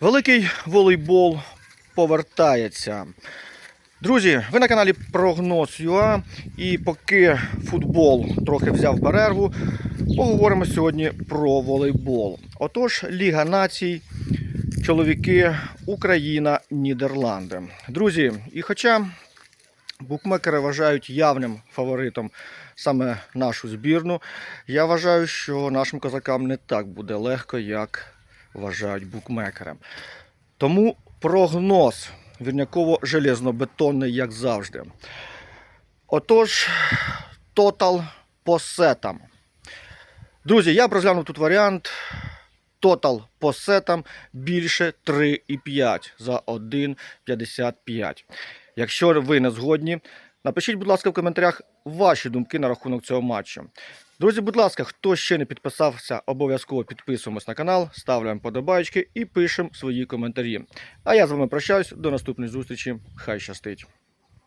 Великий волейбол повертається. Друзі, ви на каналі Прогноз ЮА. І поки футбол трохи взяв перерву, поговоримо сьогодні про волейбол. Отож, Ліга націй, чоловіки, Україна, Нідерланди. Друзі, і хоча букмекери вважають явним фаворитом саме нашу збірну, я вважаю, що нашим козакам не так буде легко, як вважають букмекери. Тому прогноз вірняково-железнобетонний, як завжди. Отож, тотал по сетам. Друзі, я б розглянув тут варіант. Тотал по сетам більше 3,5 за 1,55. Якщо ви не згодні, напишіть, будь ласка, в коментарях ваші думки на рахунок цього матчу. Друзі, будь ласка, хто ще не підписався, обов'язково підписуємось на канал, ставляємо подобайки і пишемо свої коментарі. А я з вами прощаюсь. До наступної зустрічі. Хай щастить!